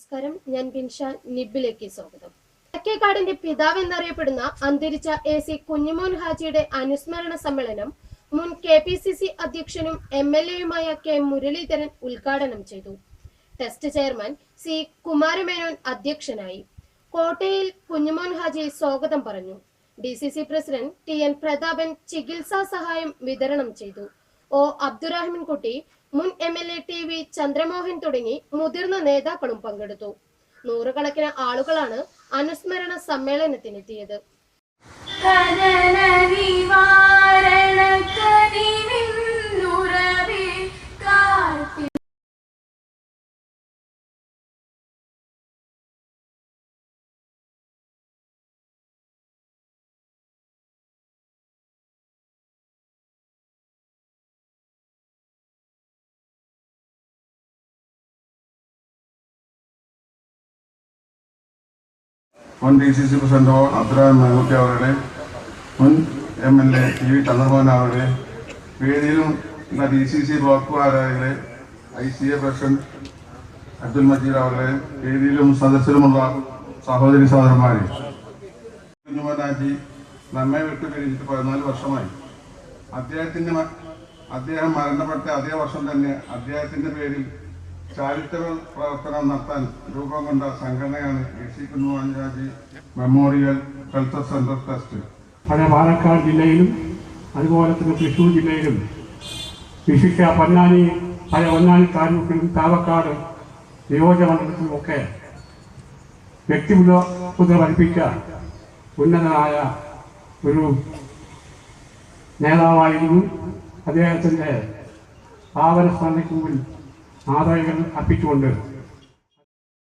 നമസ്കാരം. ഞാൻ ബിൻഷ നിബിലേക്ക് സ്വാഗതം. തെക്കേക്കാടിന്റെ പിതാവ് എന്നറിയപ്പെടുന്ന അന്തരിച്ച എ സി കുഞ്ഞിമോൻ ഹാജിയുടെ അനുസ്മരണ സമ്മേളനം മുൻ കെ പി സി സി അധ്യക്ഷനും എം എൽ എയുമായ കെ മുരളീധരൻ ഉദ്ഘാടനം ചെയ്തു. ടെസ്റ്റ് ചെയർമാൻ സി കുമാരമേനോൻ അധ്യക്ഷനായി. കോട്ടയിൽ കുഞ്ഞുമോൻ ഹാജി സ്വാഗതം പറഞ്ഞു. D C C president T N Prathapan ചികിത്സാ സഹായം വിതരണം ചെയ്തു. ഒ അബ്ദുറഹിമിൻകുട്ടി മുൻ M L A T V Chandramohan തുടങ്ങി മുതിർന്ന നേതാക്കളും പങ്കെടുത്തു. നൂറുകണക്കിന് ആളുകളാണ് അനുസ്മരണ സമ്മേളനത്തിനെത്തിയത്. മുൻ D C C president Abdurahman Mahootty അവരുടെ മുൻ M L A T V Chandramohan അവരുടെ വേദിയിലും ഡി സി സി ബ്ലോക്ക് ഭാരവാഹികളെ I C A president Abdul Majeed അവരുടെ വേദിയിലും സദസ്സിലുമുള്ള സഹോദരി സഹോദരന്മാരെ. കുഞ്ഞുമനാജി നമ്മെ വിട്ടു കഴിഞ്ഞിട്ട് പതിനാല് വർഷമായി. അദ്ദേഹത്തിന്റെ അദ്ദേഹം മരണപ്പെട്ട അതേ വർഷം തന്നെ അദ്ദേഹത്തിന്റെ പേരിൽ ചാരിറ്റബിൾ പ്രവർത്തനം നടത്താൻ രൂപം കൊണ്ട സംഘടനയാണ് A C Kunjumanhaji memorial culture centre trust. പഴയ പാലക്കാട് ജില്ലയിലും അതുപോലെ തന്നെ തൃശ്ശൂർ ജില്ലയിലും വിശിഷ്ട പൊന്നാനി പഴയ പൊന്നാനി താലൂക്കിലും താവക്കാട് ചാവക്കാട് നിയോജകമണ്ഡലത്തിലുമൊക്കെ വ്യക്തി പഠിപ്പിച്ച ഉന്നതനായ ഒരു നേതാവായിരുന്നു അദ്ദേഹത്തിന്റെ പാവന സ്മരണയ്ക്ക് മുമ്പിൽ ആദരകൾ അർപ്പിച്ചുകൊണ്ട്